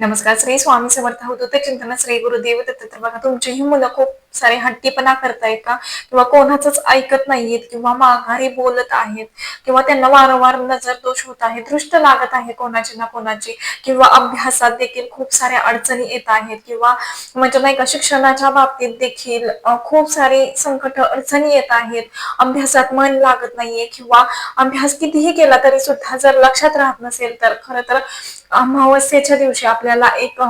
नमस्कार श्री स्वामी समर्थ होतो. ते चिंतन श्री गुरुदेव. दत्त तर बघा तुमचीही मुलं खूप सारे हट्टीपणा करतायत का? किंवा कोणाचंच ऐकत नाहीयेत किंवा माघारी बोलत आहेत किंवा त्यांना वारंवार नजर दोष होत आहे दृष्ट लागत आहे कोणाची ना कोणाची किंवा अभ्यासात देखील खूप साऱ्या अडचणी येत आहेत किंवा म्हणजे नाही का शिक्षणाच्या बाबतीत देखील खूप सारी संकट अडचणी येत आहेत. अभ्यासात मन लागत नाहीये किंवा अभ्यास कितीही केला तरी सुद्धा जर लक्षात राहत नसेल तर खरं तर अमावस्येच्या दिवशी आपल्याला एक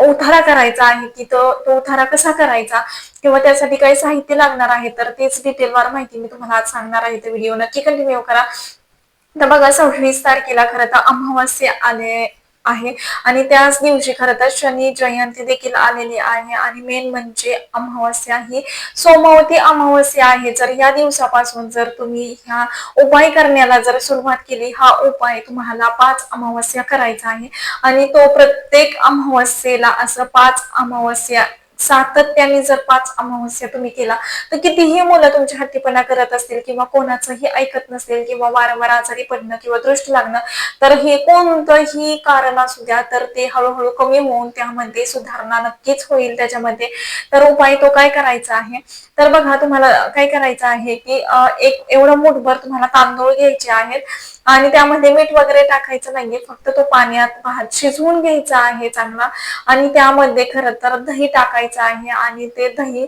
उतारा करायचा आहे की तो तो उतारा कसा करायचा किंवा त्यासाठी काही साहित्य लागणार आहे तर तेच डिटेलवर माहिती मी तुम्हाला आज सांगणार आहे. तर व्हिडिओ नक्की कंटिन्यू करा. तर बघा सव्वीस तारखेला खरं तर अमावास्या आले आहे. आणि त्याच दिवशी खरं तर शनी जयंती देखील आलेली आहे. आणि मेन म्हणजे अमावस्या ही सोमवती अमावस्या आहे. जर या दिवसापासून जर तुम्ही ह्या उपाय करण्याला जर सुरुवात केली हा उपाय तुम्हाला पाच अमावस्या करायचा आहे. आणि तो प्रत्येक अमावस्येला असं पाच अमावस्या सातत्याने जर पाच अमावस्या तुम्ही केला तर कितीही मुलं तुमच्या हट्टीपणा करत असतील किंवा कोणाचंही ऐकत नसेल किंवा वारंवार आजारी पडणं किंवा दृष्ट लागणं तर हे कोणतंही कारण असू द्या. तर ते हळूहळू कमी होऊन त्यामध्ये सुधारणा नक्कीच होईल त्याच्यामध्ये. तर उपाय तो काय करायचा आहे? तर बघा तुम्हाला काय करायचं आहे की एक एवढं मुठभर तुम्हाला तांदूळ घ्यायचे आहेत. आणि त्यामध्ये मीठ वगैरे टाकायचं नाहीये फक्त तो पाण्यात भात शिजवून घ्यायचा आहे चांगला. आणि त्यामध्ये खरं तर दही टाकायचं आहे आणि ते दही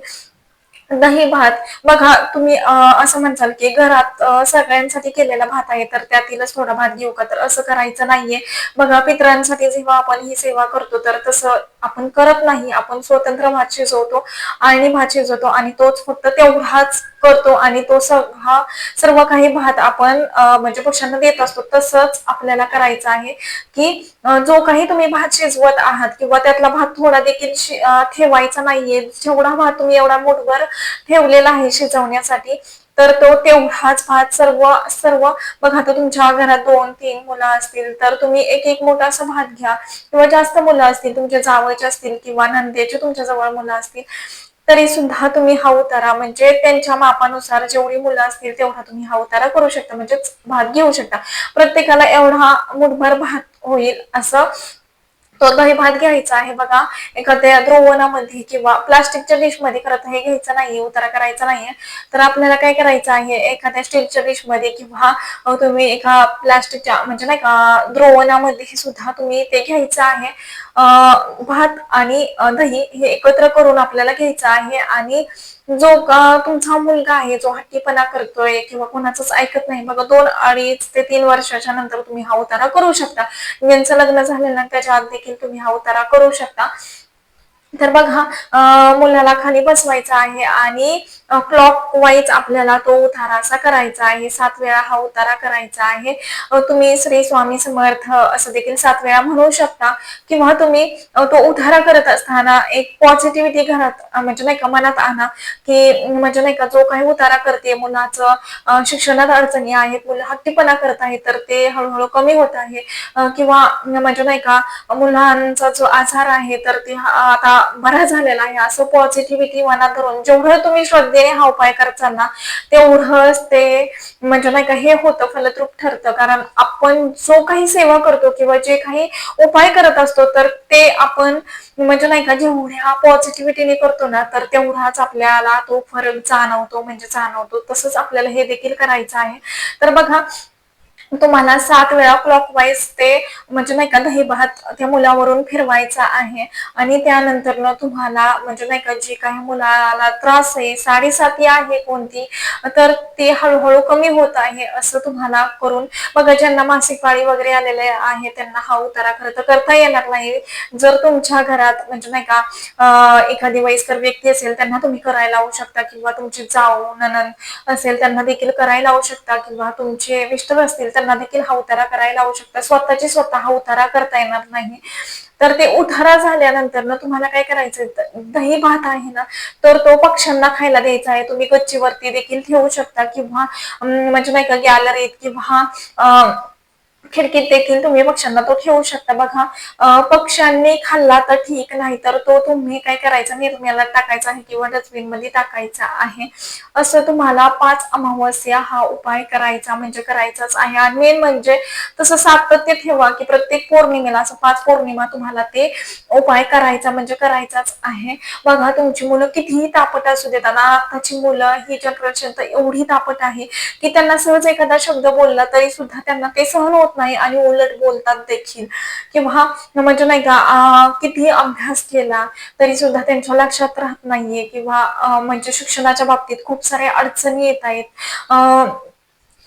दही भात. बघा तुम्ही असं म्हणसाल की घरात सगळ्यांसाठी केलेला भात आहे तर त्यातीलच थोडा भात घेऊ का? तर असं करायचं नाहीये. बघा पितरांसाठी जेव्हा आपण ही सेवा करतो तर तसं आपण करत नाही. आपण स्वतंत्र भात शिजवतो आणि भात शिजवतो आणि तोच फक्त तेवढाच करतो आणि तो सगळा सर्व काही भात आपण म्हणजे पक्ष्यांना देत असतो. तसंच आपल्याला करायचं आहे की जो काही तुम्ही भात शिजवत आहात किंवा त्यातला भात थोडा देखील शि- ठेवायचा नाहीये जेवढा भात तुम्ही एवढा मोठभर ठेवलेला आहे शिजवण्यासाठी. तर तो तेवढाच भात सर्व सर्व. बघा आता तुमच्या घरात दोन तीन मुलं असतील तर तुम्ही एक एक मोठा असा भात घ्या. किंवा जास्त मुलं असतील तुमच्या जावळचे असतील किंवा नंदेचे तुमच्या जवळ मुलं असतील तरी सुद्धा तुम्ही हा उतारा म्हणजे त्यांच्या मापानुसार जेवढी मुलं असतील तेवढा तुम्ही हा उतारा करू शकता. म्हणजे भात घेऊ शकता. प्रत्येकाला एवढा मुठभर भात होईल असं तो दही भात घ्यायचा आहे. बघा एखाद्या द्रोवणामध्ये किंवा प्लास्टिकच्या डिशमध्ये खरं तर हे घ्यायचं नाहीये उतारा करायचा नाहीये. तर आपल्याला काय करायचं आहे एखाद्या स्टीलच्या डिशमध्ये किंवा तुम्ही एका प्लास्टिकच्या म्हणजे नाही का द्रोवणामध्ये सुद्धा तुम्ही ते घ्यायचं आहे. भात आणि दही हे एकत्र करून आपल्याला घ्यायचं आहे. आणि जो तुमचा मुलगा आहे जो हट्टीपणा करतोय किंवा कोणाचंच ऐकत नाही बघा दोन अडीच ते तीन वर्षाच्या नंतर तुम्ही हा उतारा करू शकता. यांचं लग्न झालेलं त्याच्या आत देखील तुम्ही हा उतारा करू शकता. तर बघा मुलाला खाली बसवायचा आहे आणि क्लॉक वाईज आपल्याला तो उतारा असा करायचा आहे. सात वेळा हा उतारा करायचा आहे. तुम्ही श्री स्वामी समर्थ असं देखील सात वेळा म्हणू शकता. किंवा तुम्ही तो उतारा करत असताना एक पॉझिटिव्हिटी घरात म्हणजे नाही का मनात आणा की म्हणजे नाही का जो काही उतारा करते मुलाचं शिक्षणात अडचणी आहेत मुलं हट्टीपणा करत आहे तर ते हळूहळू कमी होत आहे. किंवा म्हणजे नाही का मुलांचा जो आजार आहे तर ते हा- आता बरा झालेला आहे. असं पॉझिटिव्हिटी मनात धरून जेवढं तुम्ही श्रद्धेने हा उपाय करताल ना तेवढंच ते म्हणजे नाही का हे होतं फलद्रूप ठरतं. कारण आपण जो काही सेवा करतो किंवा जे काही उपाय करत असतो तर ते आपण म्हणजे नाही का जेवढ्या पॉझिटिव्हिटीने करतो ना तर तेवढाच आपल्याला तो फरक जाणवतो म्हणजे जाणवतो. तसंच आपल्याला हे देखील करायचं आहे. तर बघा तुम्हाला सात वेळा क्लॉकवाईज ते म्हणजे नाही का दही भात त्या मुलावरून फिरवायचा आहे. आणि त्यानंतर तुम्हाला म्हणजे नाही का जी काही मुलाला त्रास आहे साडेसाती आहे कोणती तर ते हळूहळू कमी होत आहे असं तुम्हाला करून बघा ज्यांना मासिक पाळी वगैरे आलेले आहे त्यांना हा उतारा खरं तर करता येणार नाही. जर तुमच्या घरात म्हणजे नाही का एखादी वयस्कर व्यक्ती असेल त्यांना तुम्ही करायला लावू शकता किंवा तुमची जाऊ ननन असेल त्यांना देखील करायला लावू शकता किंवा तुमचे मिस्टर असतील त्यांना देखील हा उतारा करायला लावू शकता. स्वतःची स्वतः हा उतारा करता येणार नाही. तर ते उतारा झाल्यानंतर ना तुम्हाला काय करायचं दही भात आहे ना तर तो पक्ष्यांना खायला द्यायचा आहे. तुम्ही गच्चीवरती देखील ठेवू शकता किंवा म्हणजे नाही का गॅलरीत किंवा अं, खिडकीत देखील तुम्ही पक्ष्यांना तो ठेवू शकता. बघा पक्ष्यांनी खाल्ला तर ठीक नाही तर तो तुम्ही काय करायचा? निर्म्याला टाकायचा आहे किंवा डस्टबिनमध्ये टाकायचा आहे. असं तुम्हाला पाच अमावस्या हा उपाय करायचा म्हणजे करायचाच आहे. आणि मेन म्हणजे तसं सातत्य ठेवा की प्रत्येक पौर्णिमेला असं पाच पौर्णिमा तुम्हाला ते उपाय करायचा म्हणजे करायचाच आहे. बघा तुमची मुलं कितीही तापट असू देतात आताची मुलं ही जनरेशन तर एवढी तापट आहे की त्यांना सहज एखादा शब्द बोलला तरी सुद्धा त्यांना ते सहन होत नाही आणि उलट बोलतात देखील. किंवा म्हणजे नाही का किती कितीही अभ्यास केला तरी सुद्धा त्यांच्या लक्षात राहत नाहीये. किंवा म्हणजे शिक्षणाच्या बाबतीत खूप साऱ्या अडचणी येत आहेत.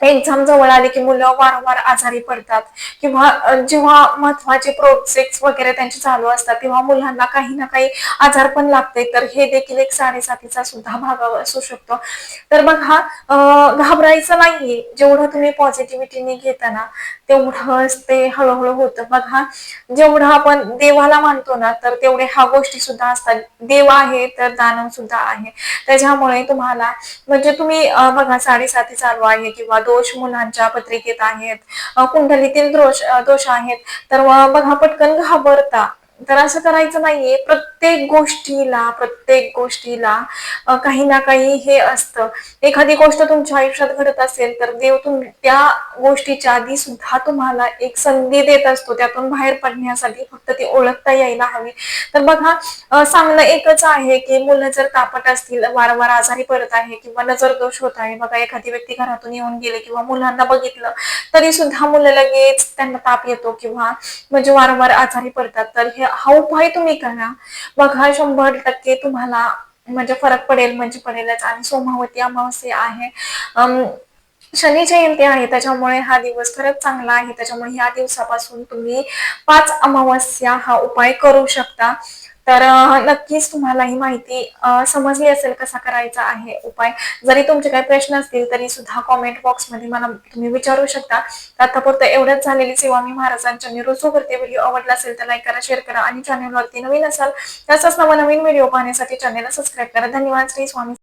एक्झाम जवळ आले की मुलं वारंवार आजारी पडतात. किंवा जेव्हा महत्त्वाचे प्रोजेक्ट वगैरे त्यांचे चालू असतात तेव्हा मुलांना काही ना काही आजार पण लागते तर हे देखील एक साडेसातीचा सुद्धा भाग असू शकतो. तर मग हा घाबरायचं नाहीये. जेवढं तुम्ही पॉझिटिव्हिटीने घेताना तेवढंच ते हळूहळू होतं. बघा जेवढं आपण देवाला मानतो ना तर तेवढे ह्या गोष्टी सुद्धा असतात. देव आहे तर दानव सुद्धा आहे. त्याच्यामुळे तुम्हाला म्हणजे तुम्ही बघा साडेसाती चालू आहे किंवा दोष मुलांच्या पत्रिकेत आहेत कुंडलीतील दोष दोष आहेत. तर बघा पटकन घाबरता. तर असं करायचं नाहीये. प्रत्येक गोष्टीला प्रत्येक गोष्टीला काही ना काही हे असतं. एखादी गोष्ट तुमच्या आयुष्यात घडत असेल तर देव तुम त्या गोष्टीच्या आधी सुद्धा तुम्हाला एक संधी देत असतो. त्यातून बाहेर पडण्यासाठी फक्त ती ओळखता यायला हवी. तर बघा सांगणं एकच आहे की मुलं जर तापट असतील वारंवार आजारी पडत आहे किंवा नजर दोष होत आहे. बघा एखादी व्यक्ती घरातून येऊन गेले किंवा मुलांना बघितलं तरी सुद्धा मुलं लगेच त्यांना ताप येतो किंवा म्हणजे वारंवार आजारी पडतात. तर हे हा उपाय तुम्ही करा. बघा शंभर टक्के तुम्हाला म्हणजे फरक पडेल म्हणजे पडेलच. आणि सोमावती अमावस्या आहे. शनी जयंती आहे त्याच्यामुळे हा दिवस खरंच चांगला आहे. त्याच्यामुळे ह्या दिवसापासून तुम्ही पाच अमावस्या हा उपाय करू शकता. तर नक्कीच तुम्हाला ही माहिती समजली असेल कसा करायचा आहे उपाय. जरी तुमचे काही प्रश्न असतील तरी सुद्धा कॉमेंट बॉक्समध्ये मला तुम्ही विचारू शकता. आतापुरतं एवढंच झालेली सेवा मी महाराजांच्या मी करते व्हिडिओ आवडला असेल तर लाईक करा शेअर करा आणि चॅनलवरती नवीन असाल तसंच नवनवीन व्हिडिओ पाहण्यासाठी चॅनलला सबस्क्राईब करा. धन्यवाद. श्री स्वामी